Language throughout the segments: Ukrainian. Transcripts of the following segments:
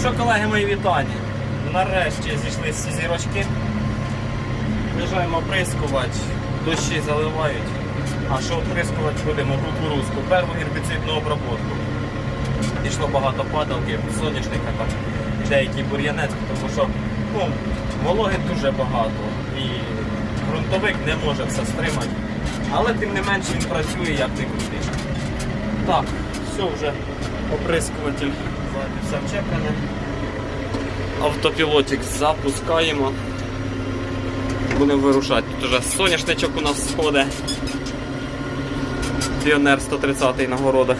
Що, колеги, мої вітання. Нарешті зійшли всі зірочки. Приїжджаємо оприскувати, дощі заливають. А що оприскувати будемо кукурузку, перву гербіцидну обробку. Пішло багато падалки, соняшника там, деякий бур'янець, тому що ну, вологи дуже багато. І ґрунтовик не може все стримати. Але тим не менш він працює як не крутий. Так, все вже оприскуватель все вчеплене. Автопілотик запускаємо. Будемо вирушати. Тут вже соняшничок у нас сходить. Піонер 130 на городах.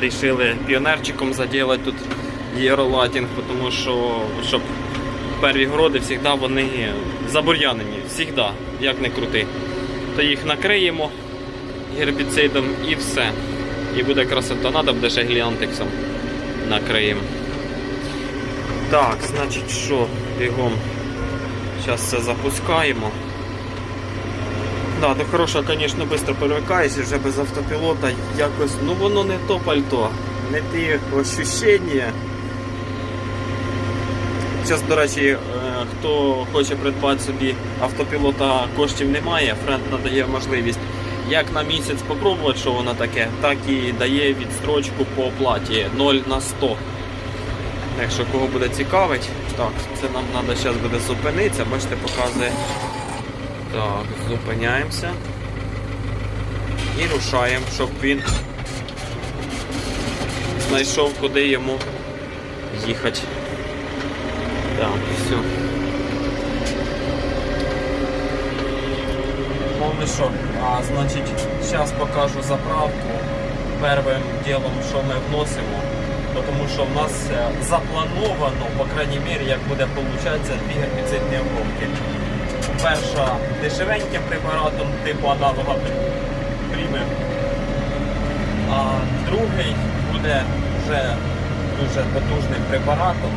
Рішили піонерчиком заділати тут єролатінг, тому що щоб перві городи завжди вони забур'янені. Завжди, як не крути. То їх накриємо гербіцидом і все. І буде красота. Надо буде ще гліантексом накриємо. Так, значить що, бігом. Зараз це запускаємо. Да, до хорошого, звісно, швидко привикаєшся вже без автопілота. Якось, ну воно не то пальто, не ті ощущення. Зараз, до речі, е, хто хоче придбати собі автопілота, коштів немає, френд надає можливість як на місяць спробувати, що воно таке, так і дає відстрочку по оплаті 0 на 100. Якщо кого буде цікавить, так, це нам треба зараз буде зупинитися, бачите, показує. Так, зупиняємося. І рушаємо, щоб він знайшов, куди йому їхати. Так, все. Мовно що, а значить, зараз покажу заправку. Первим ділом, що ми вносимо, тому що в нас е, заплановано, по крайній мірі, як буде получатися, дві гербіцидні обробки. Перша дешевеньким препаратом типу аналога прийме, а другий буде вже дуже потужним препаратом.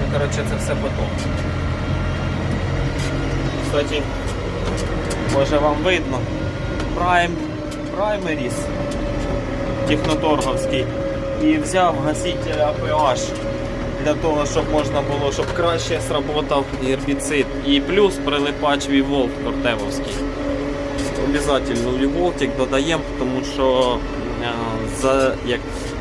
Ну, коротше, це все потім. Кстати, може вам видно. Prime, Primaries техноторговський. І взяв гаситель APH для того, щоб можна було, щоб краще сработав гербіцид. І плюс прилипач Віволт Кортевовський. Обязательно Віволтик додаємо, тому що е, за, як,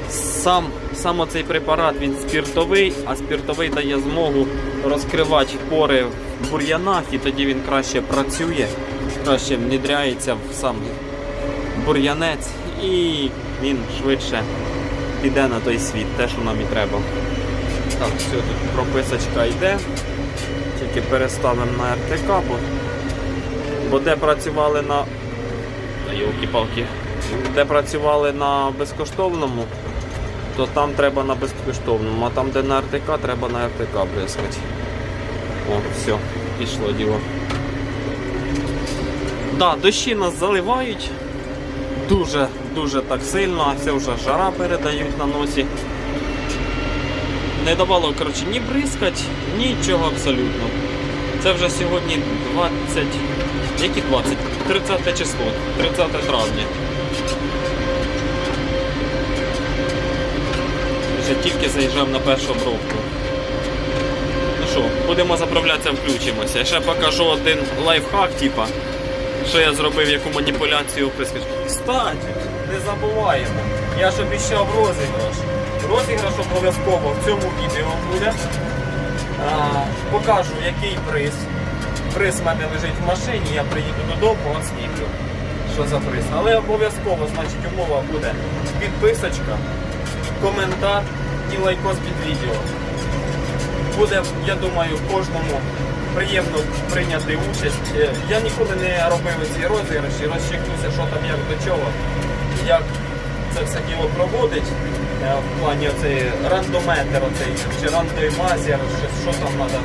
сам, сам оцей препарат він спіртовий, а спіртовий дає змогу розкривати пори в бур'янах і тоді він краще працює, краще внедряється в сам бур'янець і він швидше піде на той світ, те, що нам і треба. Так, все, тут прописочка йде. Тільки переставимо на РТК, бо, бо де працювали на. Йолки-палки. Де працювали на безкоштовному, то там треба на безкоштовному, а там, де на РТК, треба на РТК бризкати. О, все, пішло діло. Да, дощі нас заливають дуже дуже так сильно, це вже жара передають на носі. Не давало коротше, ні бризкать, нічого абсолютно. Це вже сьогодні 20. Які 20? 30 число, 30 травня. Вже тільки заїжджав на першу обробку. Ну що, будемо заправлятися, включимося. Я ще покажу один лайфхак, типа, що я зробив, яку маніпуляцію прискочу. Кстати, не забуваємо. Я ж обіцяв розіграш. Розіграш обов'язково в цьому відео буде. А, покажу, який приз. Приз в мене лежить в машині, я приїду додому, освітлю, що за приз. Але обов'язково, значить, умова буде підписочка, коментар і лайкос під відео. Буде, я думаю, кожному приємно прийняти участь. Е, Я ніколи не робив ці розіграші, розчекнуся, що там як до чого, як це все діло проводить. Е, В плані оцей рандометр, оцей, чи рандомайзер, що, там треба.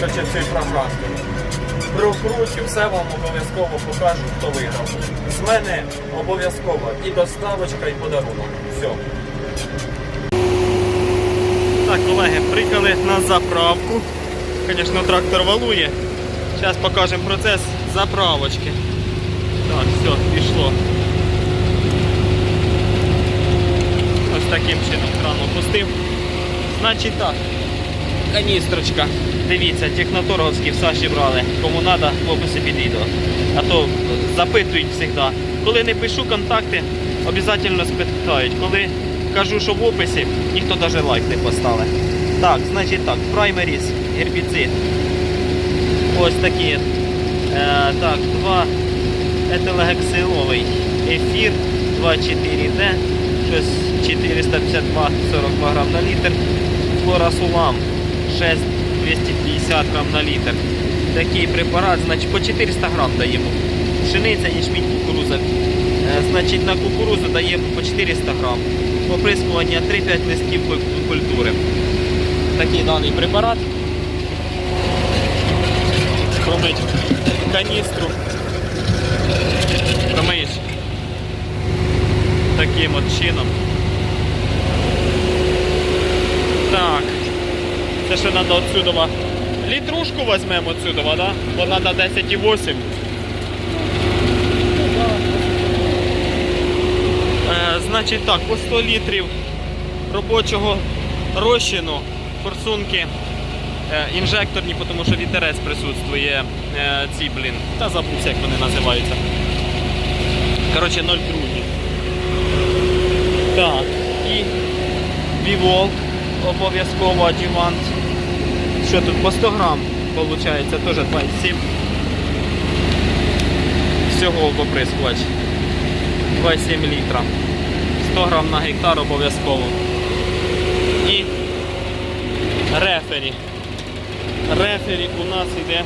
Коротше, в цій програмі. Прокручу, все вам обов'язково покажу, хто виграв. З мене обов'язково і доставочка, і подарунок. Все. Так, колеги, приїхали на заправку. Звісно, трактор валує. Зараз покажемо процес заправочки. Так, все, пішло. Ось таким чином кран опустив. Значить так, каністрочка. Дивіться, техноторговські в Саші брали. Кому треба, в описі під відео. А то запитують завжди. Коли не пишу контакти, обов'язково спитають. Коли кажу, що в описі, ніхто навіть лайк не поставить. Так, значить так, праймеріс, гербіцид. Ось такі. Е, так, два етилогексиловий ефір 2,4D, щось 452 42 грам на літр. Флорасулам 6 250 грам на літр. Такий препарат, значить по 400 грам даємо. Пшениця, ячмінь, кукуруза. Е, Значить на кукурузу даємо по 400 грам. Поприскування 3-5 листків культури. Такий даний препарат. Промить каністру. Промиєш таким от чином. Так. Це ще треба отсюдова. Літрушку візьмемо отсюдова, да? Бо треба 10,8. Е, значить так, по 100 літрів робочого розчину, форсунки е, інжекторні, тому що вітерець присутствує е, ці, блін, та забувся, як вони називаються. Коротше, 0 другі. Так, і бівол обов'язково адювант. Що тут по 100 грам, виходить, теж 27. Всього поприскувач. 2,7 літра. 100 грам на гектар обов'язково. І рефері. Рефері у нас йде.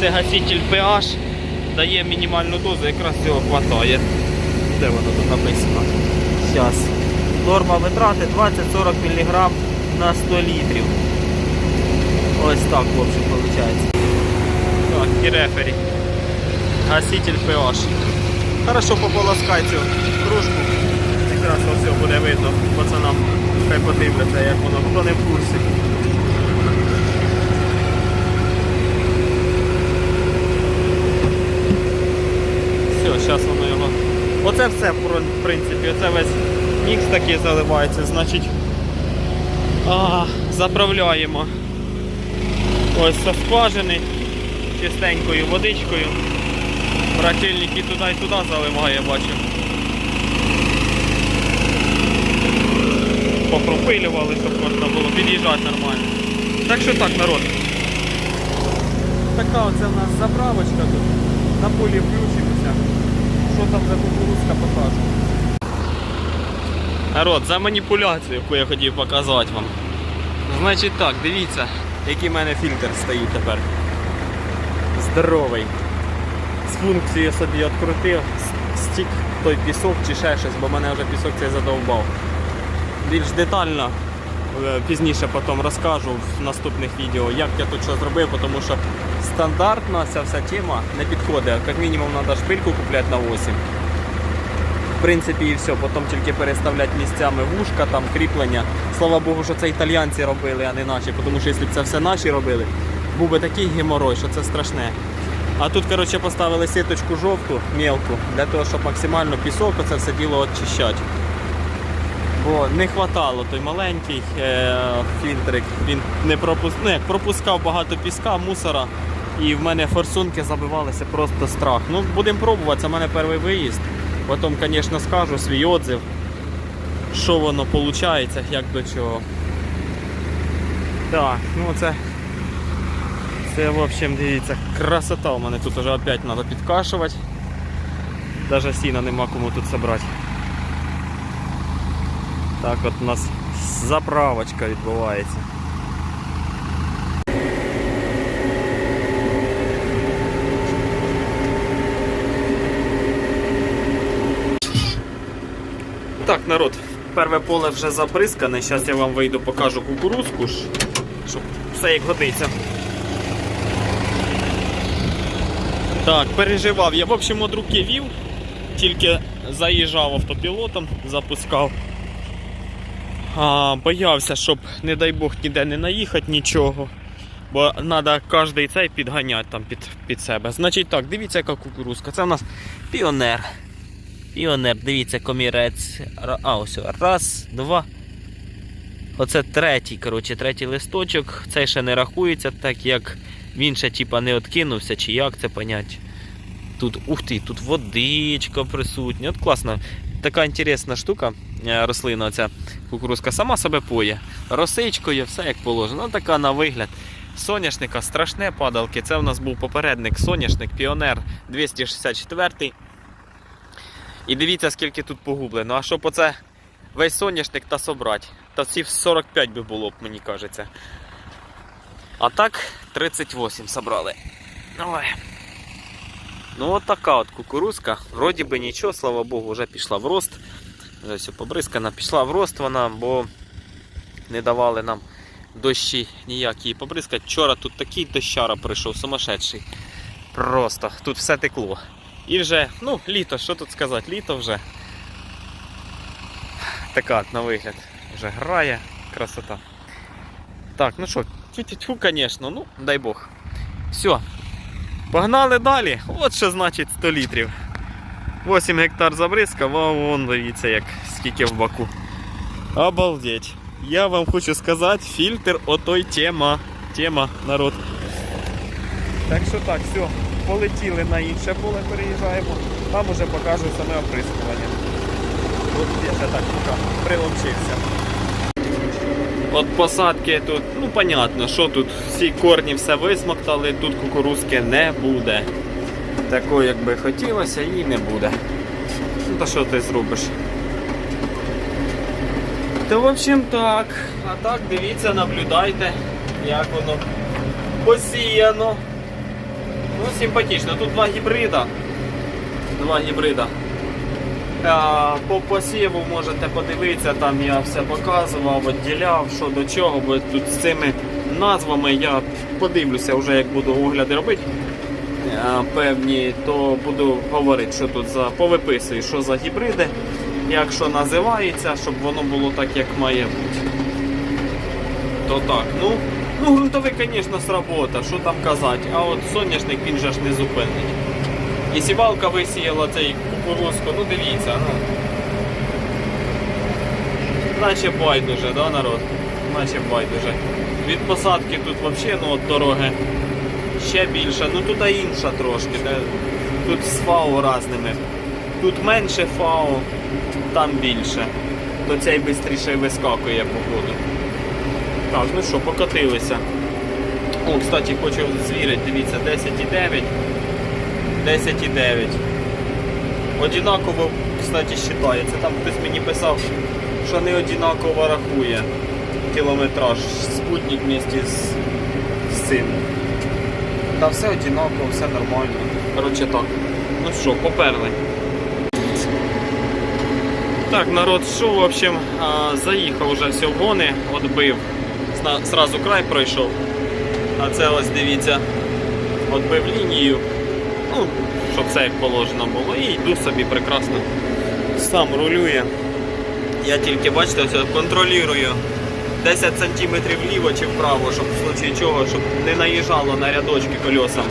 Це гаситель PH, дає мінімальну дозу, якраз цього хватає. Де воно тут написано? Зараз. Норма витрати 20-40 мг на 100 літрів. Ось так, в общем, виходить. Так, і рефері. Гаситель PH. Хорошо пополоскай цю кружку. Якраз все буде видно пацанам. Хай подивляться, як воно, хто не в курсі. Все, зараз воно його. Оце все, в принципі, оце весь мікс такий заливається, значить. А, заправляємо ось со скважини чистенькою водичкою. Брательники туди і туди заливає, бачу. Попропилювали, щоб можна було під'їжджати нормально. Так що так, народ. Така оце в нас заправочка тут. На полі включимося. Що там за кукурузка покажу. Народ, за маніпуляцію, яку я хотів показати вам. Значить так, дивіться, який в мене фільтр стоїть тепер. Здоровий. З функцією собі відкрутив, стік той пісок чи ще щось, бо мене вже пісок цей задовбав. Більш детально е, пізніше потім розкажу в наступних відео, як я тут що зробив, тому що стандартна ця вся тема не підходить. Як мінімум треба шпильку купляти на 8. В принципі, і все, потім тільки переставляти місцями вушка, там кріплення. Слава Богу, що це італіянці робили, а не наші, тому що якщо б це все наші робили, був би такий геморой, що це страшне. А тут, коротше, поставили сіточку жовту, мелку, для того, щоб максимально пісок оце все діло очищати. Бо не хватало той маленький е- фільтрик. Він не пропус... ну, як, пропускав багато піска, мусора. І в мене форсунки забивалися просто страх. Ну, будемо пробувати, це в мене перший виїзд. Потім, звісно, скажу свій отзив, що воно виходить, як до чого. Так, ну це. Це, в общем, дивіться, красота у мене тут вже опять треба підкашувати. Навіть сіна нема кому тут зібрати. Так от у нас заправочка відбувається. Так, народ, перве поле вже заприскане. Зараз я вам вийду, покажу кукурузку, щоб все як годиться. Так, переживав. Я, в общем, от руки вів, тільки заїжджав автопілотом, запускав. А, боявся, щоб, не дай Бог, ніде не наїхати нічого. Бо треба кожний цей підганяти там під, під себе. Значить так, дивіться, яка кукурузка. Це у нас піонер. Піонер, дивіться, комірець. А, ось. Раз, два. Оце третій, коротше, третій листочок. Цей ще не рахується, так як він ще типа не откинувся, чи як це понять. Тут, ух ти, тут водичка присутня. От класна. Така інтересна штука, е, рослина ця кукурузка сама себе поє. Росичкою, все як положено. Ну, така на вигляд. Соняшника страшне падалки. Це у нас був попередник соняшник, піонер 264. І дивіться, скільки тут погублено. А щоб оце весь соняшник та собрати. Та всі 45 би було б, мені кажеться. А так 38 собрали. Ой. Ну от така от кукурузка. Вроді би нічого, слава Богу, вже пішла в рост. Вже все побризкана, пішла в рост вона, бо не давали нам дощі ніякі її побризкати. Вчора тут такий дощара прийшов, сумасшедший. Просто тут все текло. І вже, ну, літо, що тут сказати, літо вже. Така на вигляд. Вже грає, красота. Так, ну що, тю-тю-тю, звісно, ну, дай Бог. Все. Погнали далі. От що значить 100 літрів. 8 гектар забризкав, а вон дивіться, як скільки в баку. Обалдеть. Я вам хочу сказати, фільтр отой тема. Тема, народ. Так що так, все, полетіли на інше поле, переїжджаємо. Там уже покажу саме оприскування. От я ще так поки приловчився. От посадки тут, ну понятно, що тут всі корні все висмоктали, тут кукурузки не буде. Такої, як би хотілося, її не буде. Ну то що ти зробиш? То в общем так. А так дивіться, наблюдайте, як воно посіяно. Ну, симпатично. Тут два гібрида. Два гібрида. А, По посіву можете подивитися, там я все показував, відділяв, що до чого, бо тут з цими назвами я подивлюся вже як буду огляди робити. а, Певні, то буду говорити, що тут за повиписую, що за гібриди, як що називається, щоб воно було так, як має бути. То так, ну, ну ґрунтовий, звісно, сработа, що там казати, а от соняшник він же ж не зупинить. І сівалка висіяла цей кукурузку, ну дивіться, ну. Наче байдуже, да, народ? Наче байдуже. Від посадки тут взагалі ну, от дороги ще більше. Ну тут інша трошки. Де, тут з фау разними. Тут менше фау, там більше. То цей швидше вискакує походу. Так, ну що, покотилися. О, кстати, хочу звірити, дивіться, 10,9. 10,9. Одинаково, кстати, вважається. Там хтось мені писав, що не одинаково рахує кілометраж. Спутник вместе з, з цим. Та все одинаково, все нормально. Коротше так. Ну що, поперли. Так, народ, що, в общем, заїхав вже все в гони, отбив. Зразу край пройшов. А це ось дивіться, отбив лінію. Ну, щоб все як положено було. І йду собі прекрасно. Сам рулює. Я тільки, бачите, ось контролюю 10 см вліво чи вправо, щоб в случаї чого, щоб не наїжджало на рядочки колесам.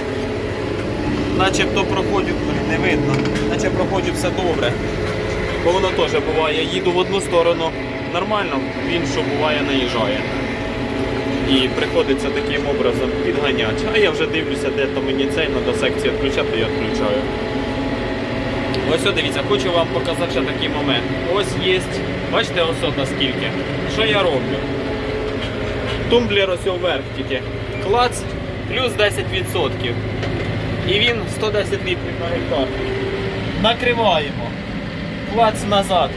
Начебто проходю, блін, не видно, наче проходжу все добре. Бо воно теж буває, їду в одну сторону нормально, в іншу буває наїжджає. І приходиться таким образом підганяти. А я вже дивлюся, де то мені цей треба секцію відключати, я відключаю. Ось о, дивіться, хочу вам показати ще такий момент. Ось є, бачите, ось от. Що я роблю? Тумблер ось вверх тільки. Клац плюс 10%. І він 110 літрів на гектар. Накриваємо. Клац назад.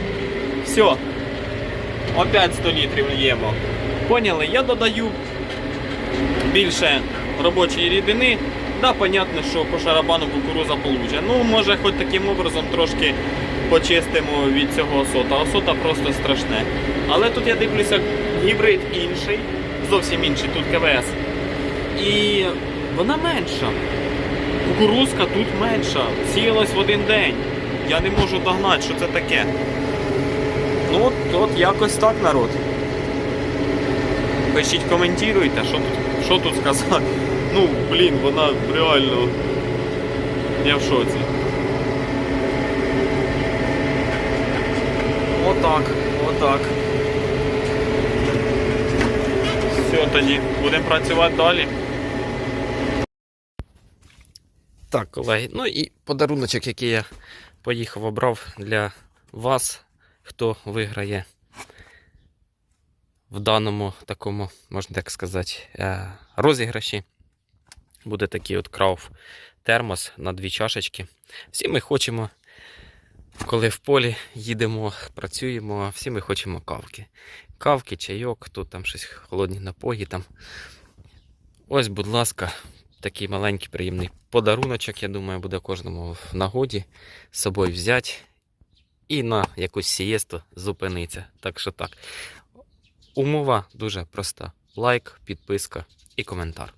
Все. Опять 100 літрів льємо. Поняли? Я додаю більше робочої рідини. Да, понятно, що по шарабану кукуруза получить. Ну, може, хоч таким образом трошки почистимо від цього осота. Осота просто страшне. Але тут я дивлюся гібрид інший, зовсім інший, тут КВС. І вона менша. Кукурузка тут менша. Сіялась в один день. Я не можу догнати, що це таке. Ну от, от якось так народ. Пишіть, коментуйте, що тут, що тут сказати. Ну, блін, вона реально. Я в шоці. Отак, отак. Все, тоді будемо працювати далі. Так, колеги, ну і подаруночок, який я поїхав обрав для вас, хто виграє в даному такому, можна так сказати, е, розіграші. Буде такий от крауф термос на дві чашечки. Всі ми хочемо, коли в полі їдемо, працюємо, всі ми хочемо кавки. Кавки, чайок, тут там щось холодні напої. Там. Ось, будь ласка, такий маленький приємний подаруночок, я думаю, буде кожному в нагоді з собою взяти і на якусь сієсту зупиниться. Так що так. Умова дуже проста: лайк, підписка і коментар.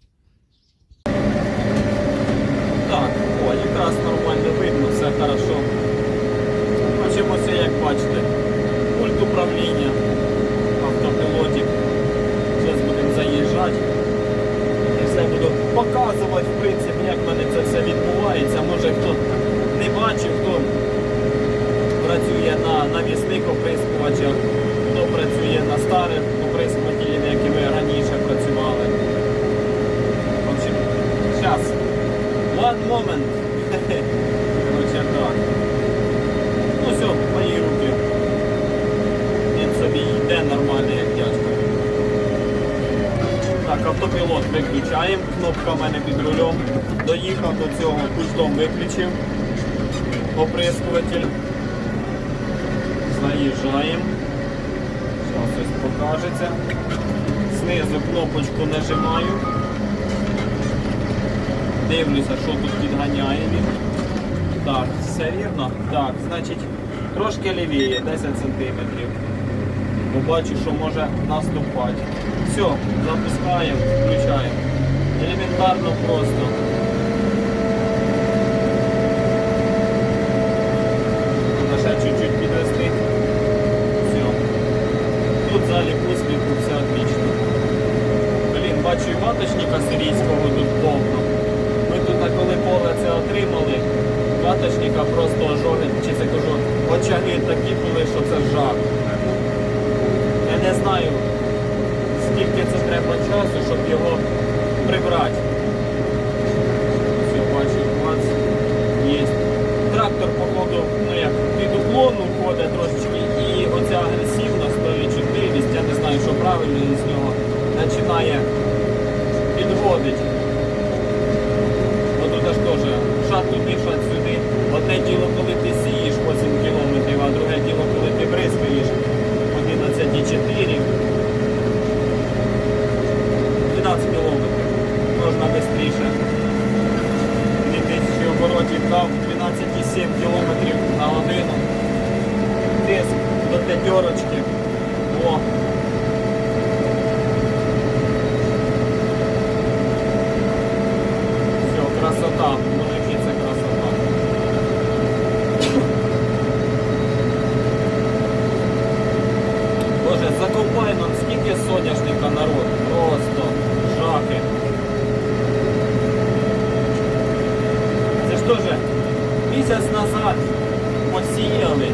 Так, о, якраз нормально видно, все хорошо. Бачимося, як бачите. Пульт управління, автопілотик. Зараз будемо заїжджати. І все буду показувати, в принципі, як в мене це все відбувається. Може хто не бачив, хто працює на навісних оприскувачах, хто працює на старих оприскувателях, які ви раніше працювали. В общем, зараз. One moment. Короче, так. Ну все, мої руки. Він собі йде нормально, як дядько. Так, автопілот виключаємо. Кнопка в мене під рулем. Доїхав до цього, пультом виключив. Оприскуватель. Заїжджаємо. Зараз ось покажеться. Знизу кнопочку нажимаю. Дивлюся, що тут підганяє. Так, все вірно. Так, значить, трошки лівіє, 10 см. Побачу, що може наступати. Все, запускаємо, включаємо. Елементарно просто. Ще чуть-чуть підвести. Все. Тут залі успіху, все отлично. Блін, бачу і маточника сирійського тут повно. Ми тут, коли поле це отримали, маточника просто ожоги, чи це кажу, очаги такі були, що це жах. Не знаю, скільки це треба часу, щоб його прибрати. Все, бачу, у вас є. Трактор, походу, ну як під уклону ходить трошечки, і оця агресивність, то я не знаю, що правильно з нього починає підводити. Отут аж теж шат туди, шат сюди. Одне діло, коли ти сієш 8 кілометрів, а друге діло, коли ти бризкаєш 11,4. 12 кілометрів. Можна швидше. 2000 оборотів дав 12,7 кілометрів на годину. Тиск до п'ятерочки. О, Все, красота. Мужики, це красота. Боже, за комбайном скільки соняшника народ. Просто жахи. Це ж теж місяць назад посіяли,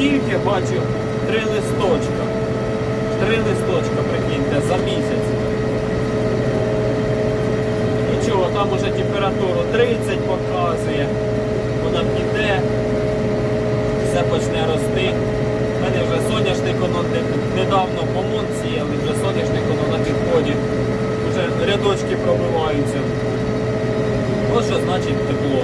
тільки бачу три листочка. Три листочка, прикиньте, за місяць. Нічого, там уже температуру 30 показує, вона піде, все почне рости. У мене вже соняшник воно не- недавно помон сіяли, вже соняшник воно на підході. Вже рядочки пробиваються. Ось що значить таку